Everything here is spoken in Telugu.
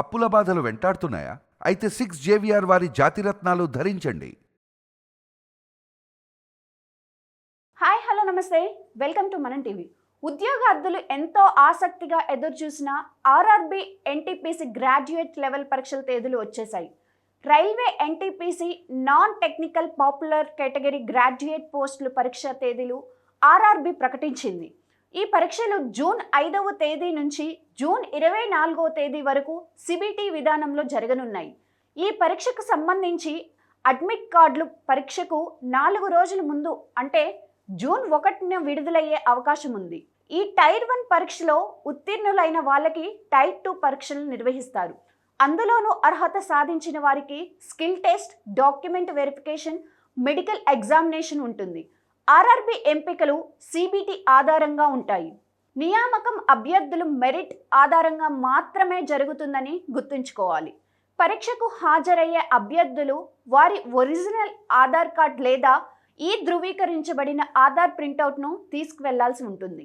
అప్పుల బాధలు వెంటాడుతున్నాయా? అయితే సిక్స్ జేవిఆర్ వారి జాతిరత్నాలు ధరించండి. హాయ్ హలో నమస్తే. వెల్కమ్ టు మనం టీవీ ఉద్యోగార్థులు ఎంతో ఆసక్తిగా ఎదురు చూసిన ఆర్ఆర్బి ఎన్టీపీసీ గ్రాడ్యుయేట్ లెవెల్ పరీక్షల తేదీలు వచ్చేసాయి railway NTPC non technical popular category graduate పోస్టులు పరీక్ష తేదీలు ఆర్ఆర్బి ప్రకటించింది. ఈ పరీక్షలు జూన్ ఐదవ తేదీ నుంచి జూన్ ఇరవై నాలుగవ తేదీ వరకు సిబిటి విధానంలో జరగనున్నాయి. ఈ పరీక్షకు సంబంధించి అడ్మిట్ కార్డులు పరీక్షకు నాలుగు రోజుల ముందు అంటే జూన్ ఒకటిన విడుదలయ్యే అవకాశం ఉంది. ఈ టైర్ వన్ పరీక్షలో ఉత్తీర్ణులైన వాళ్ళకి టైర్ టూ పరీక్షలు నిర్వహిస్తారు. అందులోనూ అర్హత సాధించిన వారికి skill test document verification medical examination ఉంటుంది. ఆర్ఆర్బి ఎంపికలు సిబిటి ఆధారంగా ఉంటాయి. నియామకం అభ్యర్థులు మెరిట్ ఆధారంగా మాత్రమే జరుగుతుందని గుర్తుంచుకోవాలి. పరీక్షకు హాజరయ్యే అభ్యర్థులు వారి ఒరిజినల్ ఆధార్ కార్డ్ లేదా ఈ ధృవీకరించబడిన ఆధార్ ప్రింటౌట్ను తీసుకువెళ్ళాల్సి ఉంటుంది.